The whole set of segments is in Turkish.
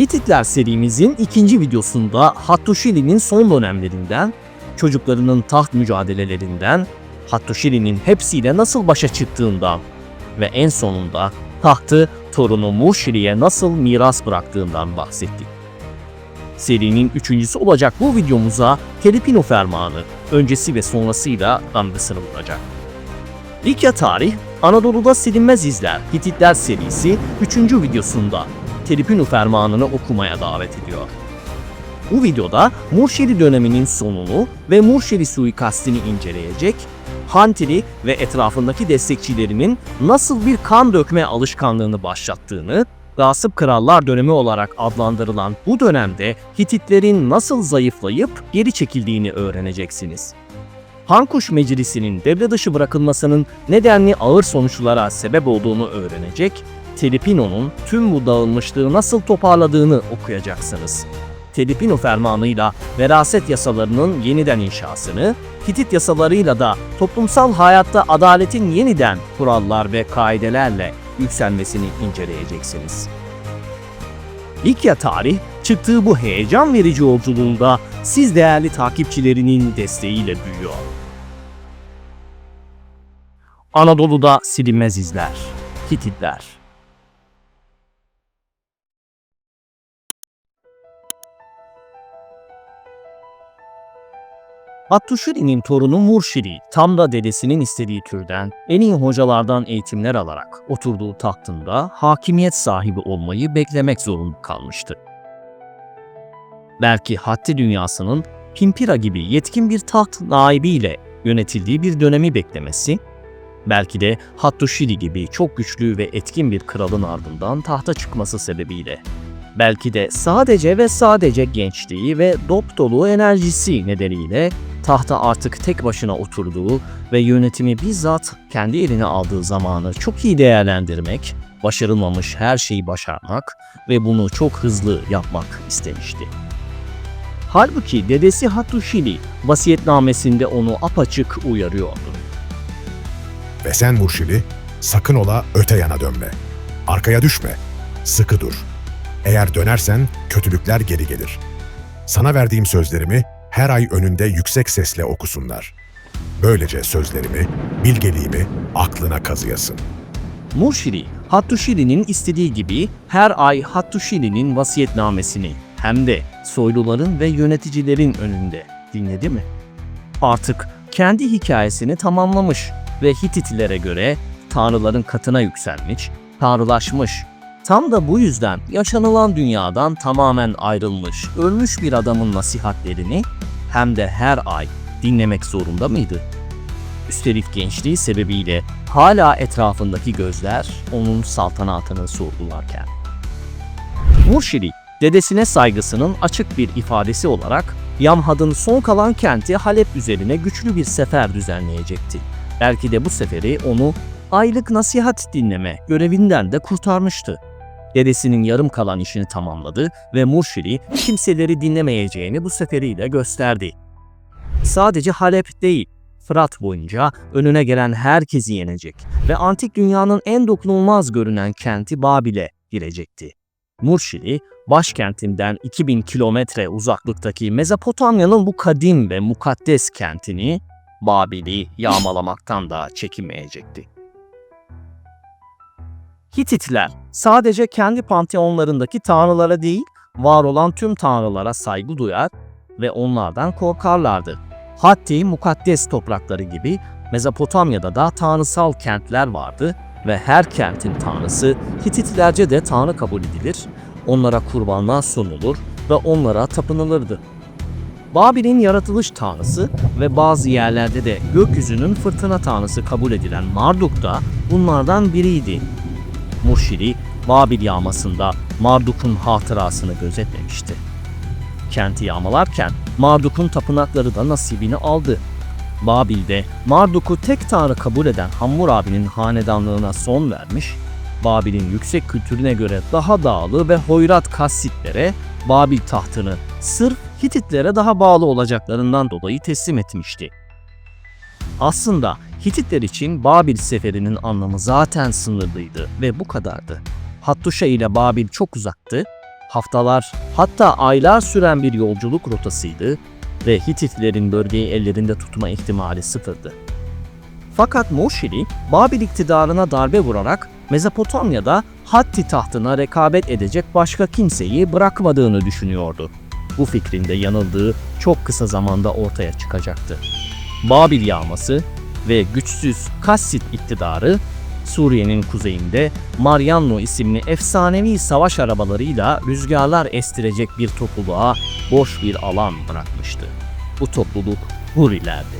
Hititler serimizin ikinci videosunda Hattuşili'nin son dönemlerinden, çocuklarının taht mücadelelerinden, Hattuşili'nin hepsiyle nasıl başa çıktığından ve en sonunda tahtı torunu Murşili'ye nasıl miras bıraktığından bahsettik. Serinin üçüncüsü olacak bu videomuza Telipino Fermanı öncesi ve sonrasıyla damgasını vuracak. Likya Tarih, Anadolu'da silinmez izler Hititler serisi 3. videosunda Telipino Fermanı'nı okumaya davet ediyor. Bu videoda Murşeli döneminin sonunu ve Murşeli suikastini inceleyecek, Hantili ve etrafındaki destekçilerinin nasıl bir kan dökme alışkanlığını başlattığını, Gasip Krallar dönemi olarak adlandırılan bu dönemde Hititlerin nasıl zayıflayıp geri çekildiğini öğreneceksiniz. Hankuş Meclisi'nin devre dışı bırakılmasının nedenli ağır sonuçlara sebep olduğunu öğrenecek, Telipino'nun tüm bu dağılmışlığı nasıl toparladığını okuyacaksınız. Telipino fermanıyla veraset yasalarının yeniden inşasını, Hitit yasalarıyla da toplumsal hayatta adaletin yeniden kurallar ve kaidelerle yükselmesini inceleyeceksiniz. Likya tarih çıktığı bu heyecan verici yolculuğunda siz değerli takipçilerinin desteğiyle büyüyor. Anadolu'da silinmez izler. Hititler. Hattuşili'nin torunu Murşili, tam da dedesinin istediği türden en iyi hocalardan eğitimler alarak oturduğu tahtında hakimiyet sahibi olmayı beklemek zorunda kalmıştı. Belki Hatti dünyasının Pimpira gibi yetkin bir taht naibiyle yönetildiği bir dönemi beklemesi, belki de Hattuşili gibi çok güçlü ve etkin bir kralın ardından tahta çıkması sebebiyle belki de sadece ve sadece gençliği ve dop dolu enerjisi nedeniyle tahta artık tek başına oturduğu ve yönetimi bizzat kendi eline aldığı zamanı çok iyi değerlendirmek, başarılmamış her şeyi başarmak ve bunu çok hızlı yapmak istemişti. Halbuki dedesi Hattuşili vasiyetnamesinde onu apaçık uyarıyordu. Ve sen Murşili, sakın ola öte yana dönme. Arkaya düşme. Sıkı dur. Eğer dönersen kötülükler geri gelir. Sana verdiğim sözlerimi her ay önünde yüksek sesle okusunlar. Böylece sözlerimi, bilgeliğimi aklına kazıyasın. Murşili, Hattuşili'nin istediği gibi her ay Hattuşili'nin vasiyetnamesini hem de soyluların ve yöneticilerin önünde dinledi mi? Artık kendi hikayesini tamamlamış ve Hititlere göre tanrıların katına yükselmiş, tanrılaşmış. Tam da bu yüzden yaşanılan dünyadan tamamen ayrılmış, ölmüş bir adamın nasihatlerini hem de her ay dinlemek zorunda mıydı? Üstelik gençliği sebebiyle hala etrafındaki gözler onun saltanatını sorgularken. Murşidi, dedesine saygısının açık bir ifadesi olarak Yamhad'ın son kalan kenti Halep üzerine güçlü bir sefer düzenleyecekti. Belki de bu seferi onu aylık nasihat dinleme görevinden de kurtarmıştı. Dedesinin yarım kalan işini tamamladı ve Murşidi kimseleri dinlemeyeceğini bu seferiyle gösterdi. Sadece Halep değil, Fırat boyunca önüne gelen herkesi yenecek ve antik dünyanın en dokunulmaz görünen kenti Babil'e girecekti. Murşili, başkentinden 2000 kilometre uzaklıktaki Mezopotamya'nın bu kadim ve mukaddes kentini, Babil'i yağmalamaktan da çekinmeyecekti. Hititler sadece kendi panteonlarındaki tanrılara değil, var olan tüm tanrılara saygı duyar ve onlardan korkarlardı. Hatti mukaddes toprakları gibi Mezopotamya'da da tanrısal kentler vardı ve her kentin tanrısı Hititlerce de tanrı kabul edilir, onlara kurbanlar sunulur ve onlara tapınılırdı. Babil'in yaratılış tanrısı ve bazı yerlerde de gökyüzünün fırtına tanrısı kabul edilen Marduk da bunlardan biriydi. Murşidi, Babil yağmasında Marduk'un hatırasını gözetmemişti. Kenti yağmalarken Marduk'un tapınakları da nasibini aldı. Babil'de Marduk'u tek tanrı kabul eden Hammurabi'nin hanedanlığına son vermiş, Babil'in yüksek kültürüne göre daha dağlı ve hoyrat Kassitlere Babil tahtını sırf Hititlere daha bağlı olacaklarından dolayı teslim etmişti. Aslında Hititler için Babil seferinin anlamı zaten sınırlıydı ve bu kadardı. Hattuşa ile Babil çok uzaktı haftalar hatta aylar süren bir yolculuk rotasıydı ve Hititlerin bölgeyi ellerinde tutma ihtimali sıfırdı. Fakat Moşili, Babil iktidarına darbe vurarak Mezopotamya'da Hatti tahtına rekabet edecek başka kimseyi bırakmadığını düşünüyordu. Bu fikrinde yanıldığı çok kısa zamanda ortaya çıkacaktı. Babil yağması ve güçsüz Kassit iktidarı Suriye'nin kuzeyinde Mariano isimli efsanevi savaş arabalarıyla rüzgarlar estirecek bir topluluğa boş bir alan bırakmıştı. Bu topluluk Hurilerdi.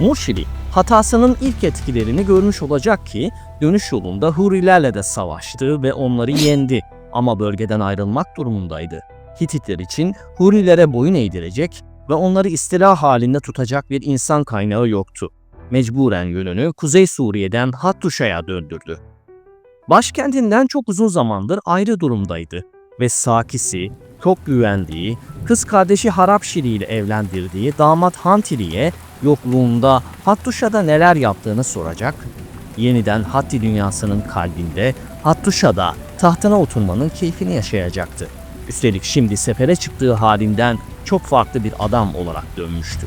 Murşili hatasının ilk etkilerini görmüş olacak ki dönüş yolunda Hurilerle de savaştı ve onları yendi ama bölgeden ayrılmak durumundaydı. Hititler için Hurilere boyun eğdirecek ve onları istila halinde tutacak bir insan kaynağı yoktu. Mecburen yönünü Kuzey Suriye'den Hattuşa'ya döndürdü. Başkentinden çok uzun zamandır ayrı durumdaydı ve Sakisi, çok güvendiği, kız kardeşi Harapşiri ile evlendirdiği damat Hantili'ye yokluğunda Hattuşa'da neler yaptığını soracak, yeniden Hatti dünyasının kalbinde Hattuşa'da tahtına oturmanın keyfini yaşayacaktı. Üstelik şimdi sefere çıktığı halinden çok farklı bir adam olarak dönmüştü.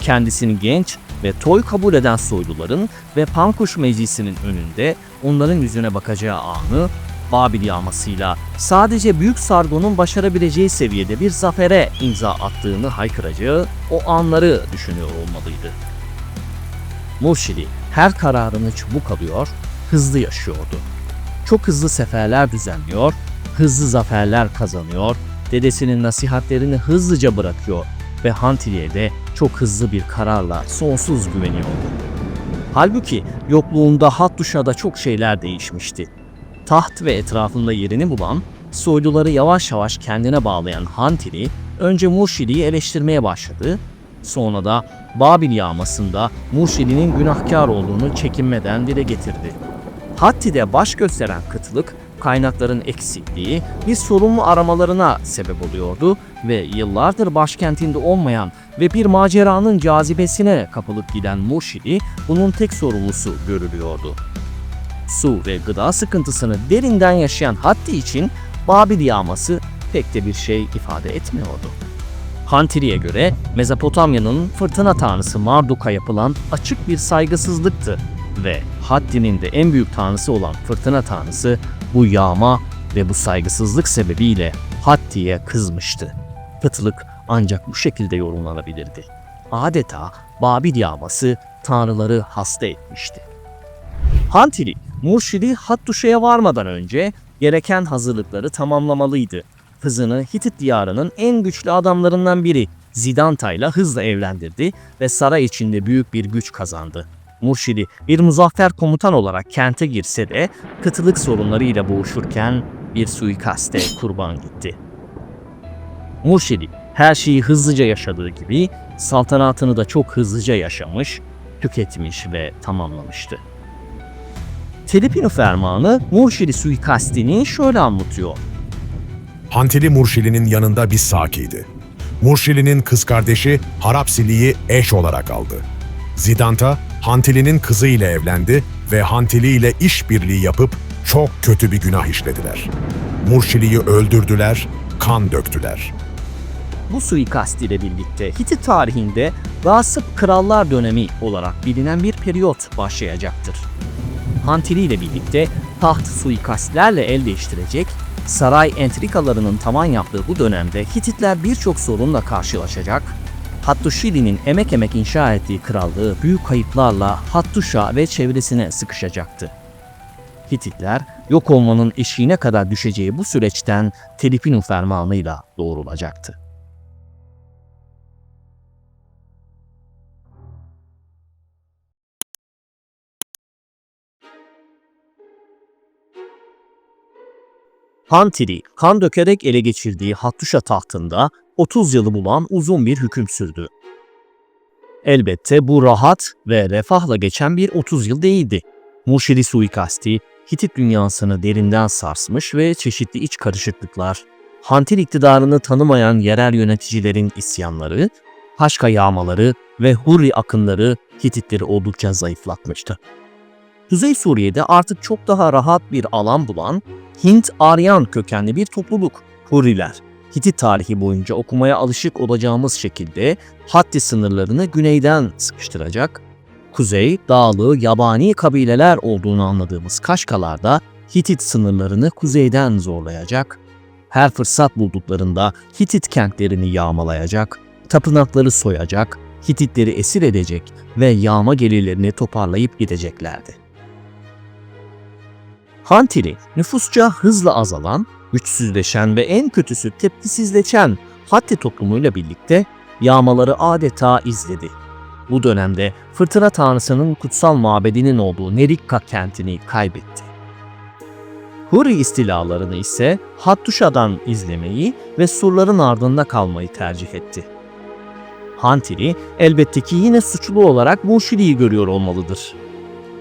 Kendisini genç ve toy kabul eden soyluların ve Pankuş Meclisi'nin önünde onların yüzüne bakacağı anı Babil yağmasıyla sadece Büyük Sargon'un başarabileceği seviyede bir zafere imza attığını haykıracağı o anları düşünüyor olmalıydı. Murşidi her kararını çabuk alıyor, hızlı yaşıyordu. Çok hızlı seferler düzenliyor, hızlı zaferler kazanıyor, dedesinin nasihatlerini hızlıca bırakıyor ve Hantili'ye de çok hızlı bir kararla sonsuz güveniyordu. Halbuki yokluğunda Hattuşa'da çok şeyler değişmişti. Taht ve etrafında yerini bulan, soyluları yavaş yavaş kendine bağlayan Hantili, önce Murşidi'yi eleştirmeye başladı, sonra da Babil yağmasında Murşidi'nin günahkar olduğunu çekinmeden dile getirdi. Hatti'de baş gösteren kıtlık, kaynakların eksikliği bir sorumlu aramalarına sebep oluyordu ve yıllardır başkentinde olmayan ve bir maceranın cazibesine kapılıp giden Murşidi bunun tek sorumlusu görülüyordu. Su ve gıda sıkıntısını derinden yaşayan Hatti için Babil yağması pek de bir şey ifade etmiyordu. Hantili'ye göre Mezopotamya'nın fırtına tanrısı Marduk'a yapılan açık bir saygısızlıktı ve Hatti'nin de en büyük tanrısı olan fırtına tanrısı bu yağma ve bu saygısızlık sebebiyle Hatti'ye kızmıştı. Kıtlık ancak bu şekilde yorumlanabilirdi. Adeta Babil yağması tanrıları hasta etmişti. Hantili, Murşidi Hattuşa'ya varmadan önce gereken hazırlıkları tamamlamalıydı. Kızını Hitit diyarının en güçlü adamlarından biri Zidanta ile hızla evlendirdi ve saray içinde büyük bir güç kazandı. Murşidi bir muzaffer komutan olarak kente girse de kıtlık sorunlarıyla boğuşurken bir suikaste kurban gitti. Murşidi her şeyi hızlıca yaşadığı gibi saltanatını da çok hızlıca yaşamış, tüketmiş ve tamamlamıştı. Telepino fermanı Murşidi suikastini şöyle anlatıyor. Hantili Murşili'nin yanında bir sakiydi. Murşili'nin kız kardeşi Harapsili'yi eş olarak aldı. Zidanta, Hantili'nin kızı ile evlendi ve Hantili ile işbirliği yapıp çok kötü bir günah işlediler. Murşili'yi öldürdüler, kan döktüler. Bu suikast ile birlikte Hitit tarihinde Gasıp Krallar dönemi olarak bilinen bir periyot başlayacaktır. Hantili ile birlikte taht suikastlerle el değiştirecek, saray entrikalarının tavan yaptığı bu dönemde Hititler birçok sorunla karşılaşacak, Hattuşili'nin emek emek inşa ettiği krallığı büyük kayıplarla Hattuşa ve çevresine sıkışacaktı. Hititler yok olmanın eşiğine kadar düşeceği bu süreçten Telipinu fermanıyla doğrulacaktı. Hantili kan dökerek ele geçirdiği Hattuşa tahtında 30 yılı bulan uzun bir hüküm sürdü. Elbette bu rahat ve refahla geçen bir 30 yıl değildi. Murşidi suikasti, Hitit dünyasını derinden sarsmış ve çeşitli iç karışıklıklar, Hantil iktidarını tanımayan yerel yöneticilerin isyanları, Haşka yağmaları ve Hurri akınları Hititleri oldukça zayıflatmıştı. Kuzey Suriye'de artık çok daha rahat bir alan bulan Hint-Aryan kökenli bir topluluk Hurriler. Hitit tarihi boyunca okumaya alışık olacağımız şekilde Hatti sınırlarını güneyden sıkıştıracak, kuzey, dağlı, yabani kabileler olduğunu anladığımız Kaşkalar'da Hitit sınırlarını kuzeyden zorlayacak, her fırsat bulduklarında Hitit kentlerini yağmalayacak, tapınakları soyacak, Hititleri esir edecek ve yağma gelirlerini toparlayıp gideceklerdi. Hantili, nüfusça hızla azalan, güçsüzleşen ve en kötüsü tepkisizleşen Hatti toplumuyla birlikte yağmaları adeta izledi. Bu dönemde fırtına tanrısının kutsal mabedinin olduğu Nerikka kentini kaybetti. Huri istilalarını ise Hattuşa'dan izlemeyi ve surların ardında kalmayı tercih etti. Hantili elbette ki yine suçlu olarak Muşili'yi görüyor olmalıdır.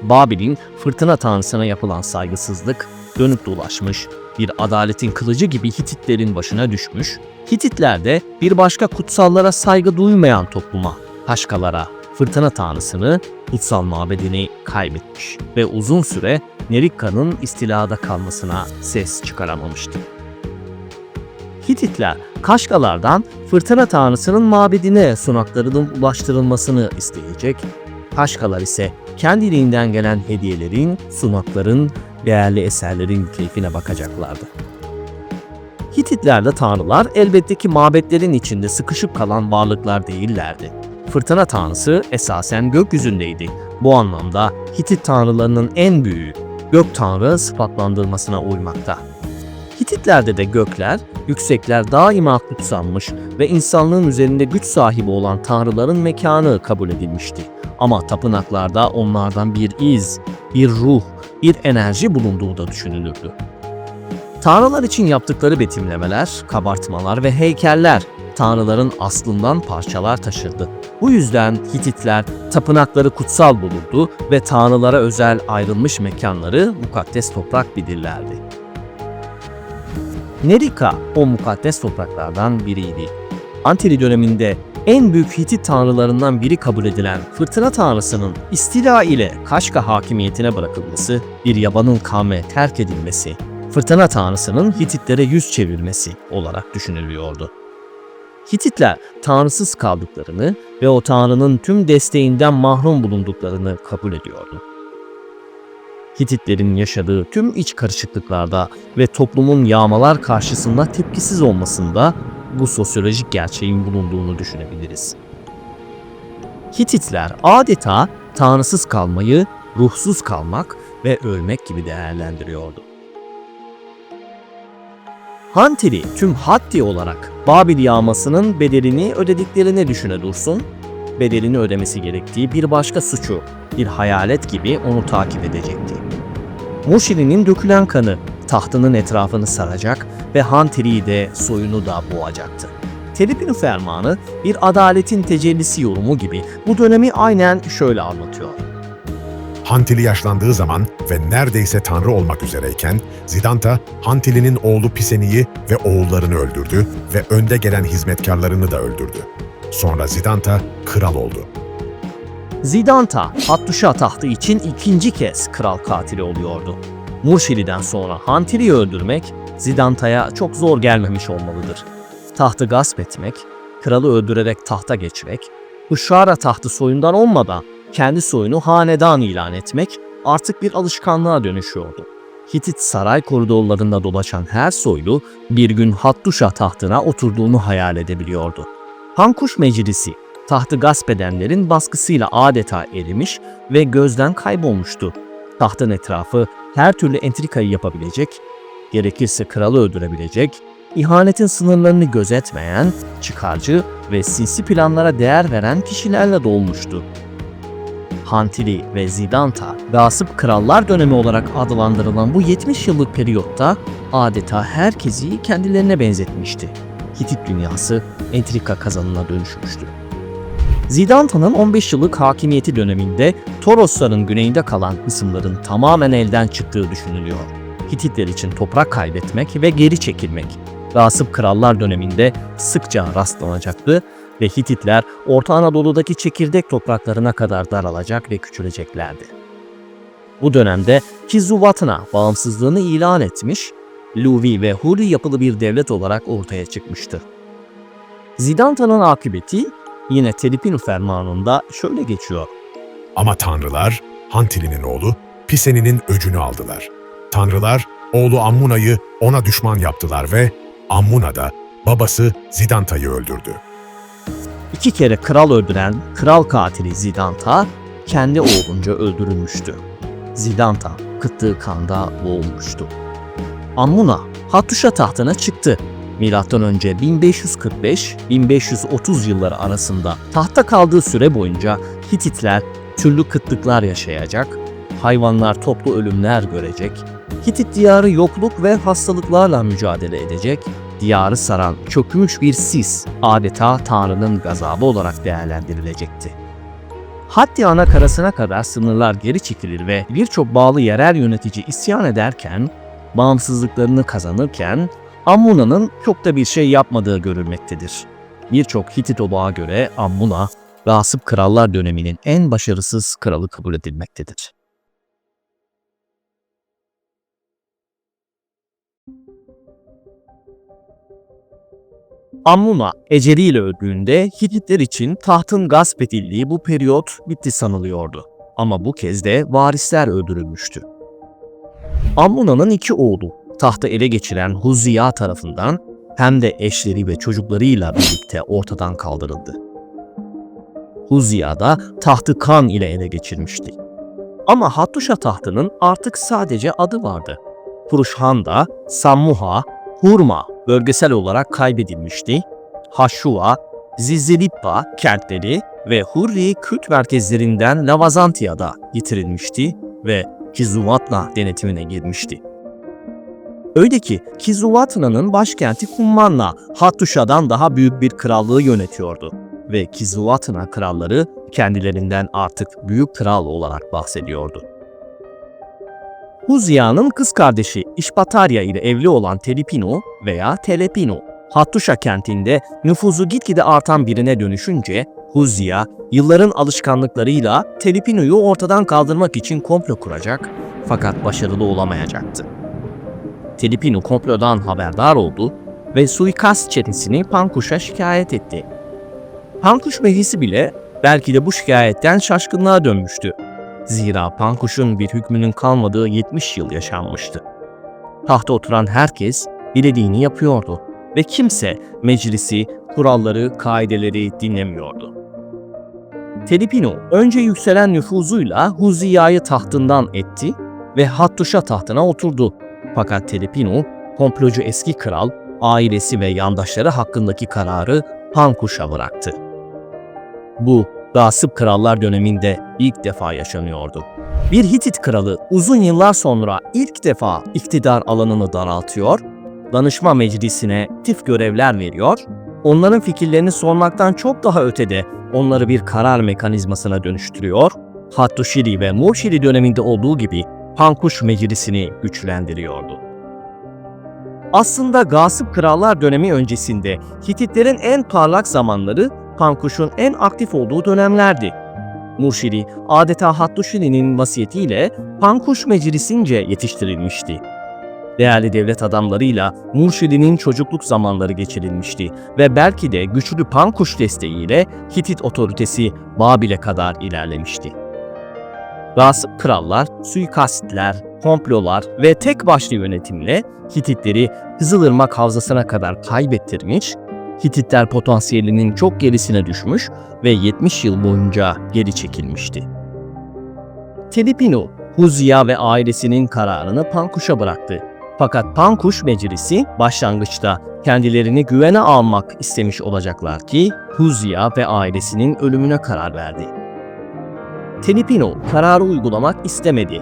Babil'in fırtına tanrısına yapılan saygısızlık dönüp dolaşmış, bir adaletin kılıcı gibi Hititlerin başına düşmüş, Hititler de bir başka kutsallara saygı duymayan topluma, Haşkalara, fırtına tanrısını, kutsal mabedini kaybetmiş ve uzun süre Nerikka'nın istilada kalmasına ses çıkaramamıştı. Hititler, Kaşkalardan fırtına tanrısının mabedine sunaklarının ulaştırılmasını isteyecek, Kaşkalar ise kendiliğinden gelen hediyelerin, sunakların, değerli eserlerin keyfine bakacaklardı. Hititlerde tanrılar elbette ki mabetlerin içinde sıkışıp kalan varlıklar değillerdi. Fırtına tanrısı esasen gökyüzündeydi. Bu anlamda Hitit tanrılarının en büyüğü, gök tanrı sıfatlandırmasına uymakta. Hititlerde de gökler, yüksekler daima kutsanmış ve insanlığın üzerinde güç sahibi olan tanrıların mekanı kabul edilmişti. Ama tapınaklarda onlardan bir iz, bir ruh, bir enerji bulunduğu da düşünülürdü. Tanrılar için yaptıkları betimlemeler, kabartmalar ve heykeller tanrıların aslından parçalar taşırdı. Bu yüzden Hititler tapınakları kutsal bulurdu ve tanrılara özel ayrılmış mekanları mukaddes toprak bilirlerdi. Nerika o mukaddes topraklardan biriydi. Antili döneminde en büyük Hitit tanrılarından biri kabul edilen fırtına tanrısının istila ile Kaşka hakimiyetine bırakılması, bir yabanın kavme terk edilmesi, fırtına tanrısının Hititlere yüz çevirmesi olarak düşünülüyordu. Hititler tanrısız kaldıklarını ve o tanrının tüm desteğinden mahrum bulunduklarını kabul ediyordu. Hititlerin yaşadığı tüm iç karışıklıklarda ve toplumun yağmalar karşısında tepkisiz olmasında bu sosyolojik gerçeğin bulunduğunu düşünebiliriz. Hititler adeta tanrısız kalmayı, ruhsuz kalmak ve ölmek gibi değerlendiriyordu. Hantili tüm Hatti olarak Babil yağmasının bedelini ödediklerini düşüne dursun, bedelini ödemesi gerektiği bir başka suçu, bir hayalet gibi onu takip edecekti. Mushiri'nin dökülen kanı tahtının etrafını saracak ve Hantili'yi de soyunu da boğacaktı. Telipinu fermanı bir adaletin tecellisi yorumu gibi bu dönemi aynen şöyle anlatıyor. Hantili yaşlandığı zaman ve neredeyse tanrı olmak üzereyken Zidanta Hantili'nin oğlu Piseni'yi ve oğullarını öldürdü ve önde gelen hizmetkarlarını da öldürdü. Sonra Zidanta kral oldu. Zidanta, Hattuşa tahtı için ikinci kez kral katili oluyordu. Murşili'den sonra Hantili'yi öldürmek Zidanta'ya çok zor gelmemiş olmalıdır. Tahtı gasp etmek, kralı öldürerek tahta geçmek, Huşara tahtı soyundan olmadan kendi soyunu hanedan ilan etmek artık bir alışkanlığa dönüşüyordu. Hitit saray koridorlarında dolaşan her soylu bir gün Hattuşa tahtına oturduğunu hayal edebiliyordu. Hankuş Meclisi tahtı gasp edenlerin baskısıyla adeta erimiş ve gözden kaybolmuştu. Tahtın etrafı her türlü entrikayı yapabilecek, gerekirse kralı öldürebilecek, ihanetin sınırlarını gözetmeyen, çıkarcı ve sinsi planlara değer veren kişilerle dolmuştu. Hantili ve Zidanta, gasıp krallar dönemi olarak adlandırılan bu 70 yıllık periyotta adeta herkesi kendilerine benzetmişti. Hitit dünyası entrika kazanına dönüşmüştü. Zidanta'nın 15 yıllık hakimiyeti döneminde Torosların güneyinde kalan kısımların tamamen elden çıktığı düşünülüyor. Hititler için toprak kaybetmek ve geri çekilmek. Gasıp krallar döneminde sıkça rastlanacaktı ve Hititler Orta Anadolu'daki çekirdek topraklarına kadar daralacak ve küçüleceklerdi. Bu dönemde Kizuvatna bağımsızlığını ilan etmiş, Luvi ve Huri yapılı bir devlet olarak ortaya çıkmıştı. Zidanta'nın akıbeti yine Telipinu fermanında şöyle geçiyor. Ama tanrılar Hantili'nin oğlu Piseni'nin öcünü aldılar. Tanrılar oğlu Ammuna'yı ona düşman yaptılar ve Ammuna da babası Zidanta'yı öldürdü. İki kere kral öldüren kral katili Zidanta kendi oğlunca öldürülmüştü. Zidanta kıttığı kanda boğulmuştu. Ammuna Hattuşa tahtına çıktı. Milattan önce 1545-1530 yılları arasında tahta kaldığı süre boyunca Hititler türlü kıtlıklar yaşayacak, hayvanlar toplu ölümler görecek, Hitit diyarı yokluk ve hastalıklarla mücadele edecek, diyarı saran çökmüş bir sis adeta Tanrı'nın gazabı olarak değerlendirilecekti. Hatta ana karasına kadar sınırlar geri çekilir ve birçok bağlı yerel yönetici isyan ederken, bağımsızlıklarını kazanırken Ammuna'nın çok da bir şey yapmadığı görülmektedir. Birçok Hitit obağa göre Ammuna, Gasip Krallar döneminin en başarısız kralı kabul edilmektedir. Ammuna eceliyle öldüğünde Hititler için tahtın gasp edildiği bu periyot bitti sanılıyordu. Ama bu kez de varisler öldürülmüştü. Ammuna'nın iki oğlu tahtı ele geçiren Huziya tarafından hem de eşleri ve çocuklarıyla birlikte ortadan kaldırıldı. Huziya da tahtı kan ile ele geçirmişti. Ama Hattuşa tahtının artık sadece adı vardı. Puruşhan da Sammuha, Hurma bölgesel olarak kaybedilmişti. Haşua, Zizilippa kentleri ve Hurri kült merkezlerinden Lavazantia'da getirilmişti ve Kizuvatna denetimine girmişti. Öyle ki Kizuvatna'nın başkenti Kummanla Hattuşa'dan daha büyük bir krallığı yönetiyordu ve Kizuvatna kralları kendilerinden artık büyük kral olarak bahsediyordu. Huzia'nın kız kardeşi İşpatarya ile evli olan Telipino veya Telepino, Hattuşa kentinde nüfuzu gitgide artan birine dönüşünce Huzia yılların alışkanlıklarıyla Telipino'yu ortadan kaldırmak için komplo kuracak fakat başarılı olamayacaktı. Telipino komplodan haberdar oldu ve suikast çetesini Pankuş'a şikayet etti. Pankuş meclisi bile belki de bu şikayetten şaşkınlığa dönmüştü. Zira Pankuş'un bir hükmünün kalmadığı 70 yıl yaşanmıştı. Tahta oturan herkes dilediğini yapıyordu ve kimse meclisi, kuralları, kaideleri dinlemiyordu. Telipino önce yükselen nüfuzuyla Huziya'yı tahtından etti ve Hattuşa tahtına oturdu. Fakat Telipino, komplocu eski kral, ailesi ve yandaşları hakkındaki kararı Pankuş'a bıraktı. Bu Gasip Krallar döneminde ilk defa yaşanıyordu. Bir Hitit kralı uzun yıllar sonra ilk defa iktidar alanını daraltıyor, danışma meclisine tif görevler veriyor, onların fikirlerini sormaktan çok daha ötede onları bir karar mekanizmasına dönüştürüyor, Hattuşili ve Murşili döneminde olduğu gibi Pankuş meclisini güçlendiriyordu. Aslında Gasip Krallar dönemi öncesinde Hititlerin en parlak zamanları Pankuş'un en aktif olduğu dönemlerdi. Murşidi adeta Hattuşili'nin vasiyetiyle Pankuş meclisince yetiştirilmişti. Değerli devlet adamlarıyla Murşidi'nin çocukluk zamanları geçirilmişti ve belki de güçlü Pankuş desteğiyle Hitit otoritesi Babil'e kadar ilerlemişti. Gasip krallar, suikastler, komplolar ve tek başlı yönetimle Hititleri Kızılırmak Havzası'na kadar kaybettirmiş, Hititler potansiyelinin çok gerisine düşmüş ve 70 yıl boyunca geri çekilmişti. Telipino, Huzya ve ailesinin kararını Pankuş'a bıraktı. Fakat Pankuş meclisi başlangıçta kendilerini güvene almak istemiş olacaklar ki Huzya ve ailesinin ölümüne karar verdi. Telipino kararı uygulamak istemedi.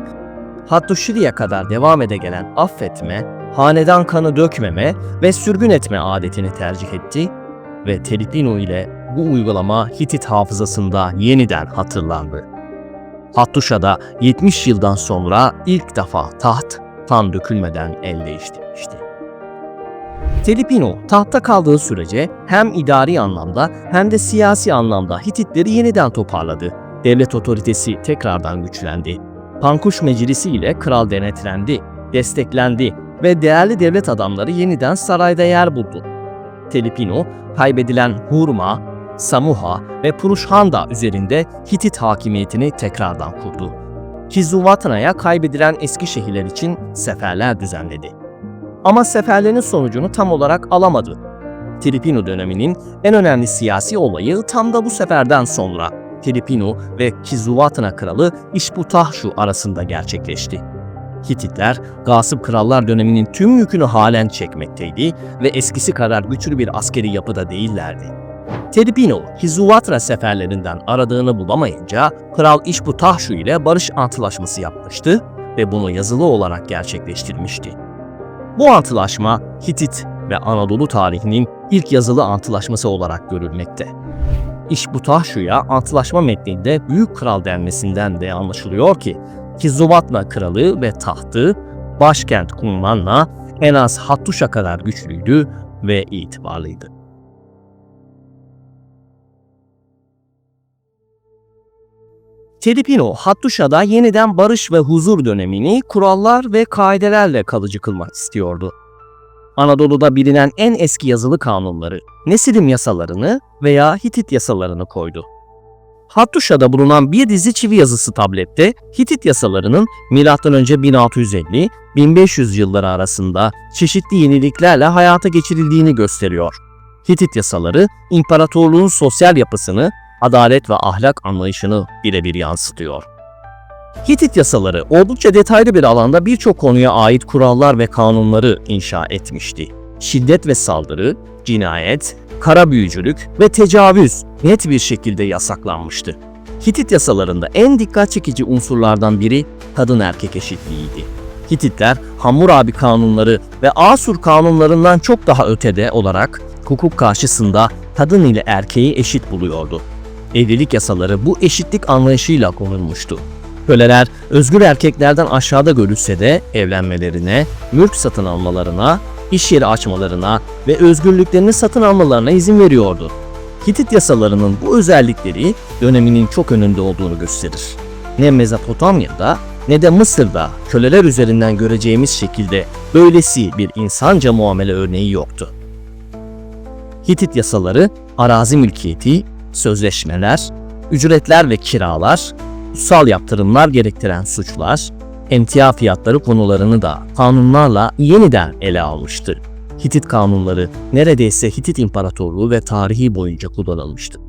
Hattuşili'ye kadar devam ede gelen affetme, hanedan kanı dökmeme ve sürgün etme adetini tercih etti ve Telipino ile bu uygulama Hitit hafızasında yeniden hatırlandı. Hattuşa'da 70 yıldan sonra ilk defa taht kan dökülmeden el değiştirmişti. Telipino tahtta kaldığı sürece hem idari anlamda hem de siyasi anlamda Hititleri yeniden toparladı. Devlet otoritesi tekrardan güçlendi. Pankuş Meclisi ile kral denetlendi, desteklendi ve değerli devlet adamları yeniden sarayda yer buldu. Telipino, kaybedilen Hurma, Samuha ve Puruşhanda üzerinde Hitit hakimiyetini tekrardan kurdu. Kizuvatana'ya kaybedilen eski şehirler için seferler düzenledi. Ama seferlerin sonucunu tam olarak alamadı. Tripino döneminin en önemli siyasi olayı tam da bu seferden sonra Tripino ve Kizuvatana kralı İşbutahşu arasında gerçekleşti. Hititler, Gasip Krallar döneminin tüm yükünü halen çekmekteydi ve eskisi kadar güçlü bir askeri yapıda değillerdi. Tripino, Hizuvatra seferlerinden aradığını bulamayınca Kral İşbutahşu ile barış antlaşması yapmıştı ve bunu yazılı olarak gerçekleştirmişti. Bu antlaşma Hitit ve Anadolu tarihinin ilk yazılı antlaşması olarak görülmekte. İşbutahşu'ya antlaşma metninde Büyük Kral denmesinden de anlaşılıyor ki Kizuvatna kralı ve tahtı başkent Kunman'la en az Hattuş'a kadar güçlüydü ve itibarlıydı. Telipino, Hattuşa'da yeniden barış ve huzur dönemini kurallar ve kaidelerle kalıcı kılmak istiyordu. Anadolu'da bilinen en eski yazılı kanunları, Nesirim yasalarını veya Hitit yasalarını koydu. Hattuşa'da bulunan bir dizi çivi yazısı tablette Hitit yasalarının M.Ö. 1650-1500 yılları arasında çeşitli yeniliklerle hayata geçirildiğini gösteriyor. Hitit yasaları imparatorluğun sosyal yapısını, adalet ve ahlak anlayışını birebir yansıtıyor. Hitit yasaları oldukça detaylı bir alanda birçok konuya ait kurallar ve kanunları inşa etmişti. Şiddet ve saldırı, cinayet, kara büyücülük ve tecavüz net bir şekilde yasaklanmıştı. Hitit yasalarında en dikkat çekici unsurlardan biri kadın erkek eşitliğiydi. Hititler Hammurabi kanunları ve Asur kanunlarından çok daha ötede olarak hukuk karşısında kadın ile erkeği eşit buluyordu. Evlilik yasaları bu eşitlik anlayışıyla konulmuştu. Köleler özgür erkeklerden aşağıda görülse de evlenmelerine, mülk satın almalarına, iş yeri açmalarına ve özgürlüklerini satın almalarına izin veriyordu. Hitit yasalarının bu özellikleri döneminin çok önünde olduğunu gösterir. Ne Mezopotamya'da ne de Mısır'da köleler üzerinden göreceğimiz şekilde böylesi bir insanca muamele örneği yoktu. Hitit yasaları arazi mülkiyeti, sözleşmeler, ücretler ve kiralar, kutsal yaptırımlar gerektiren suçlar, emtia fiyatları konularını da kanunlarla yeniden ele almıştı. Hitit kanunları neredeyse Hitit İmparatorluğu ve tarihi boyunca kullanılmıştı.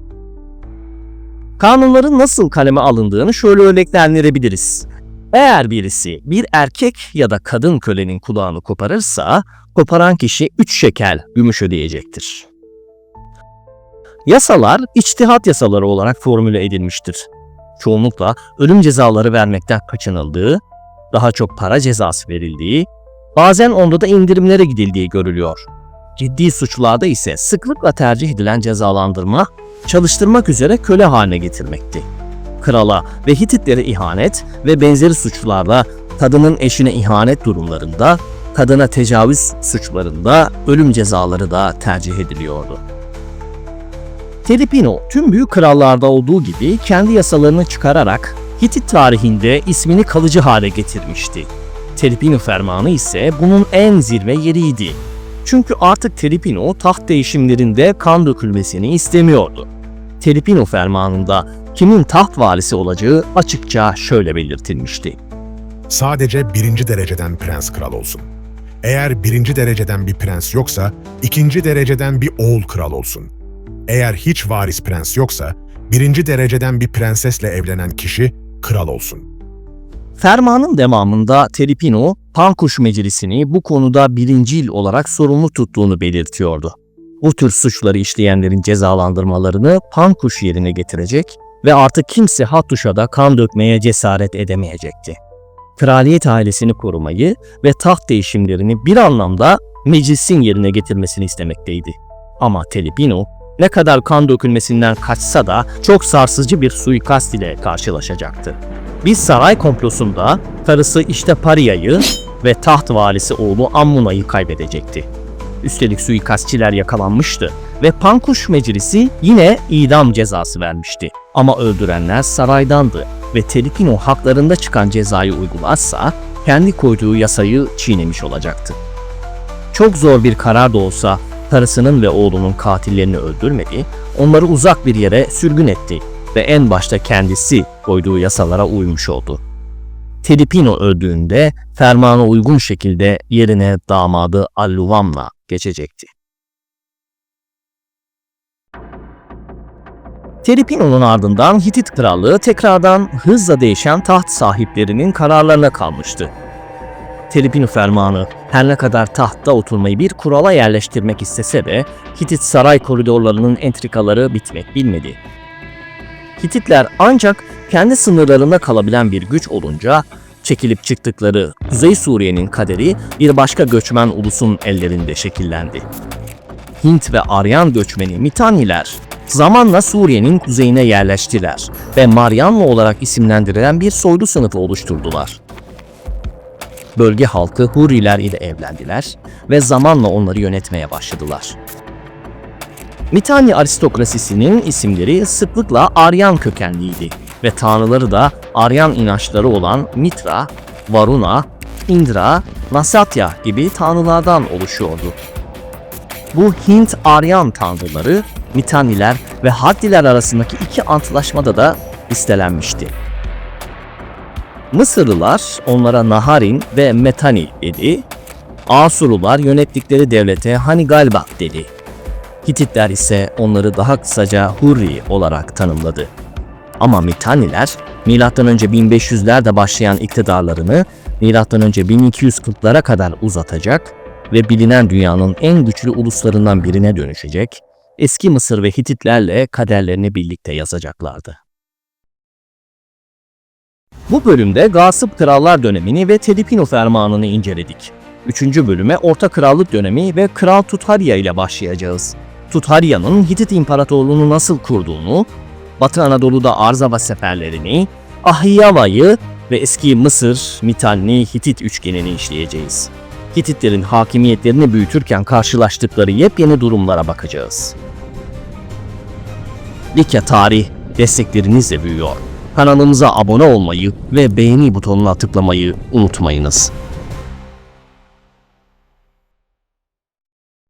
Kanunların nasıl kaleme alındığını şöyle örneklendirebiliriz. Eğer birisi bir erkek ya da kadın kölenin kulağını koparırsa, koparan kişi 3 şekel gümüş ödeyecektir. Yasalar içtihat yasaları olarak formüle edilmiştir. Çoğunlukla ölüm cezaları vermekten kaçınıldığı, daha çok para cezası verildiği, bazen onda da indirimlere gidildiği görülüyor. Ciddi suçlarda ise sıklıkla tercih edilen cezalandırma, çalıştırmak üzere köle haline getirmekti. Krala ve Hititlere ihanet ve benzeri suçlarda kadının eşine ihanet durumlarında, kadına tecavüz suçlarında ölüm cezaları da tercih ediliyordu. Telipino tüm büyük krallarda olduğu gibi kendi yasalarını çıkararak Hitit tarihinde ismini kalıcı hale getirmişti. Telipino fermanı ise bunun en zirve yeriydi. Çünkü artık Telipino taht değişimlerinde kan dökülmesini istemiyordu. Telipino fermanında kimin taht varisi olacağı açıkça şöyle belirtilmişti. Sadece birinci dereceden prens kral olsun. Eğer birinci dereceden bir prens yoksa, ikinci dereceden bir oğul kral olsun. Eğer hiç varis prens yoksa, birinci dereceden bir prensesle evlenen kişi kral olsun. Fermanın devamında Telipino, Pankuş Meclisi'ni bu konuda birincil olarak sorumlu tuttuğunu belirtiyordu. Bu tür suçları işleyenlerin cezalandırmalarını Pankuş yerine getirecek ve artık kimse Hattuşa'da kan dökmeye cesaret edemeyecekti. Kraliyet ailesini korumayı ve taht değişimlerini bir anlamda meclisin yerine getirmesini istemekteydi. Ama Telipino ne kadar kan dökülmesinden kaçsa da çok sarsıcı bir suikast ile karşılaşacaktı. Bir saray komplosunda karısı işte Paria'yı ve taht valisi oğlu Ammuna'yı kaybedecekti. Üstelik suikastçiler yakalanmıştı ve Pankuş Meclisi yine idam cezası vermişti. Ama öldürenler saraydandı. ve Telipino haklarında çıkan cezayı uygularsa kendi koyduğu yasayı çiğnemiş olacaktı. Çok zor bir karar da olsa karısının ve oğlunun katillerini öldürmedi, onları uzak bir yere sürgün etti ve en başta kendisi koyduğu yasalara uymuş oldu. Telipino öldüğünde fermana uygun şekilde yerine damadı Alluvamla geçecekti. Telipino'nun ardından Hitit krallığı tekrardan hızla değişen taht sahiplerinin kararlarına kalmıştı. Telipino fermanı her ne kadar tahtta oturmayı bir kurala yerleştirmek istese de Hitit saray koridorlarının entrikaları bitmek bilmedi. Hititler ancak kendi sınırlarında kalabilen bir güç olunca çekilip çıktıkları Kuzey Suriye'nin kaderi bir başka göçmen ulusun ellerinde şekillendi. Hint ve Aryan göçmeni Mitanniler zamanla Suriye'nin kuzeyine yerleştiler ve Maryanlı olarak isimlendirilen bir soylu sınıfı oluşturdular. Bölge halkı Hurriler ile evlendiler ve zamanla onları yönetmeye başladılar. Mitanni aristokrasisinin isimleri sıklıkla Aryan kökenliydi ve tanrıları da Aryan inançları olan Mitra, Varuna, Indra, Nasatya gibi tanrılardan oluşuyordu. Bu Hint-Aryan tanrıları Mitanniler ve Haddiler arasındaki iki antlaşmada da listelenmişti. Mısırlılar onlara Naharin ve Metani dedi, Asurlular yönettikleri devlete Hanigalba dedi. Hititler ise onları daha kısaca Hurri olarak tanımladı. Ama Mitanniler M.Ö. 1500'lerde başlayan iktidarlarını M.Ö. 1240'lara kadar uzatacak ve bilinen dünyanın en güçlü uluslarından birine dönüşecek, eski Mısır ve Hititlerle kaderlerini birlikte yazacaklardı. Bu bölümde Gasip Krallar dönemini ve Telipino fermanını inceledik. Üçüncü bölüme Orta Krallık dönemi ve Kral Tutharya ile başlayacağız. Tutharya'nın Hitit İmparatorluğunu nasıl kurduğunu, Batı Anadolu'da Arzava seferlerini, Ahiyyava'yı ve eski Mısır, Mitanni, Hitit üçgenini işleyeceğiz. Hititlerin hakimiyetlerini büyütürken karşılaştıkları yepyeni durumlara bakacağız. Likya Tarih desteklerinizle büyüyor. Kanalımıza abone olmayı ve beğeni butonuna tıklamayı unutmayınız.